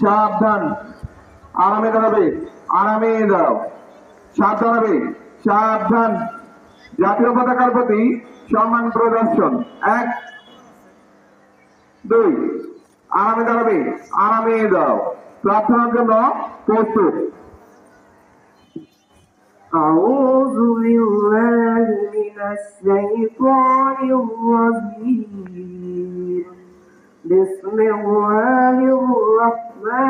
সাবধান আরামে দাঁড়াবে আরামে দাঁড়াও সাবধান হবে সাবধান জাতীয় পতাকার প্রতি সম্মান প্রদর্শন এক দুই আরামে দাঁড়াবে আরামে দাঁড়াও প্রার্থনার জন্য প্রস্তুত أعوذ بالله من الشيطان الرجيم بسم الله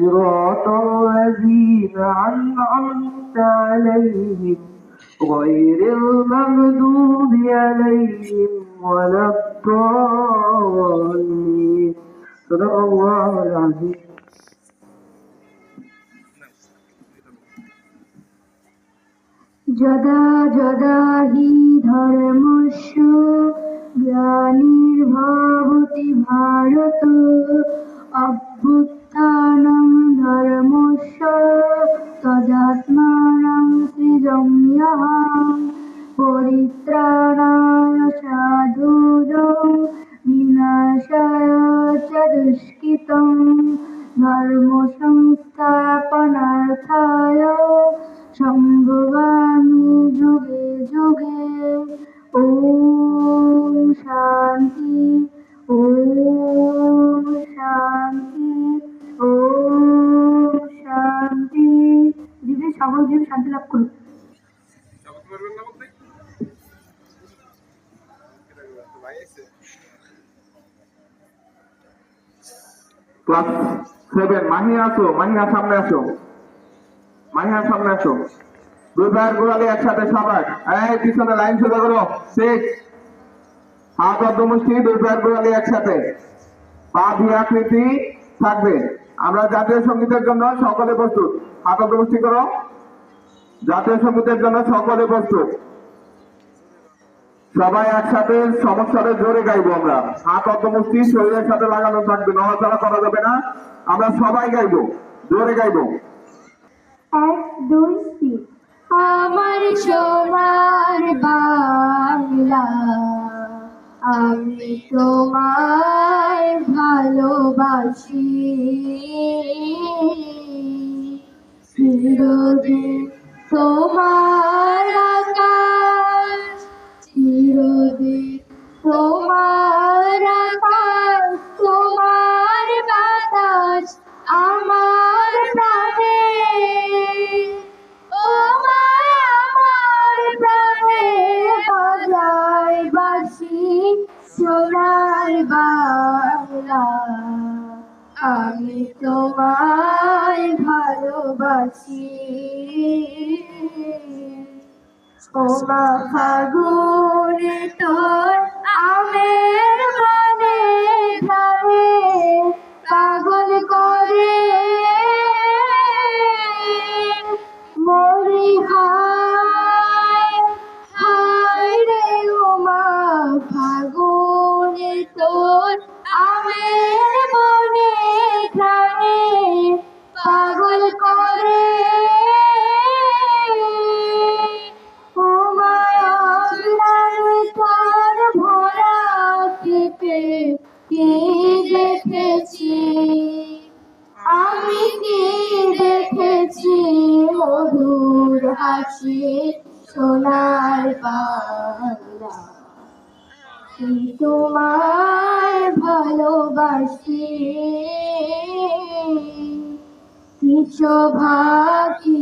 صراط الذين أنعمت عليهم غير المغضوب عليهم ولا الضالين صدق الله العظيم যদা যদা হি ধর্মস্য গ্লানির্ভবতি ভারত সাধুজং বিনাশায় দুষ্কৃতং ধর্ম সংস্থাপনার্থায় সম্ভবামি যুগে যুগে ওম শান্তি ওম শান্তি ওম শান্তি জীবে সকল জীব শান্তি লাভ করুক ক্লাস সেভেন মাহিয়া আসো মাহিয়া সামনে আসো। মাহিয়া সামনে আসো। দুই ভাইয়ের গোড়ালি একসাথে সবাই এই, পিছনে লাইন সোজা করো। সিক্স হাত অর্ধমুষ্টি দুই ভাইয়ের গোড়ালি একসাথে। পা দিয়ে আকৃতি থাকবে। আমরা জাতীয় সঙ্গীতের জন্য সকলে প্রস্তুত। হাত অর্ধমুষ্টি করো। জাতীয় সঙ্গীতের জন্য সকলে প্রস্তুত। সবাই একসাথে সমস্যারে জোরে গাইবো আমরা। হাত অর্ধমুষ্টি শরীরের সাথে লাগানো থাকবে, নড়াচড়া করা যাবে না। আমরা সবাই গাইবো, জোরে গাইবো। এক, দুই, তিন। আমার সোনার বাংলা, আমি তোমায় ভালোবাসি। চিরদিন তোমার তোমায় ভালোবাসি। ওমা ফাগুনে তোর আমের মনে কি আমি কি দেখেছি? মধুর হাসি, সোনার বাংলা তোমায় ভালোবাসি। ভাকি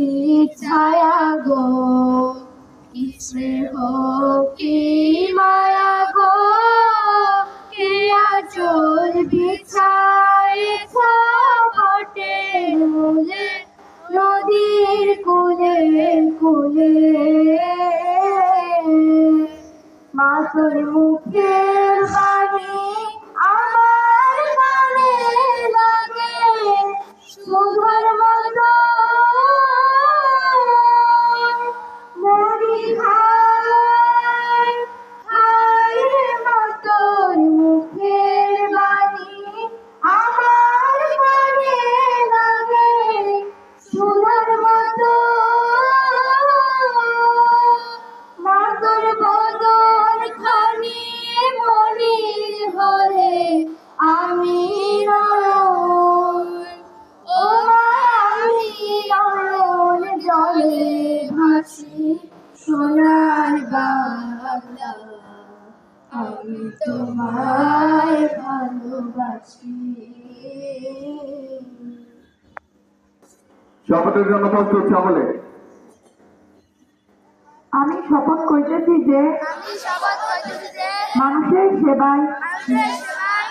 ছায়া গো? কি স্নেহ, কি মায়া? কুলে মাতুর মুখের বাণী। আছি শপথের জন্য প্রস্তুত সকলে। আমি শপথ করিতেছি যে আমি শপথ করিতেছি যে মানুষের সেবায়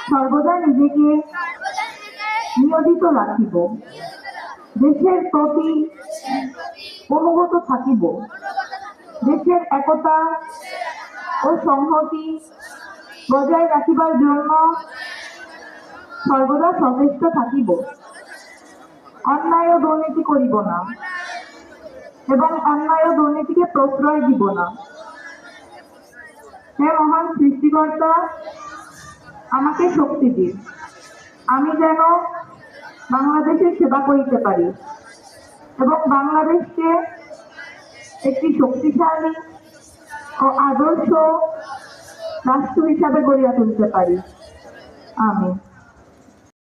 সর্বদা নিজেকে নিয়োজিত রাখিব। দেশের প্রতি অনুগত থাকিব। দেশের একতা ও সংহতি বজায় রাখিবার জন্য সর্বদা সচেষ্ট থাকিব। অন্যায় ও দুর্নীতি করিব না এবং অন্যায় ও দুর্নীতিকে প্রশ্রয় দিব না। হে মহান সৃষ্টিকর্তা, আমাকে শক্তি দিন। আমি যেন বাংলাদেশের সেবা করিতে পারি এবং বাংলাদেশকে একটি শক্তিশালী ও আদর্শ রাষ্ট্র হিসাবে গড়িয়া তুলতে পারি। আমি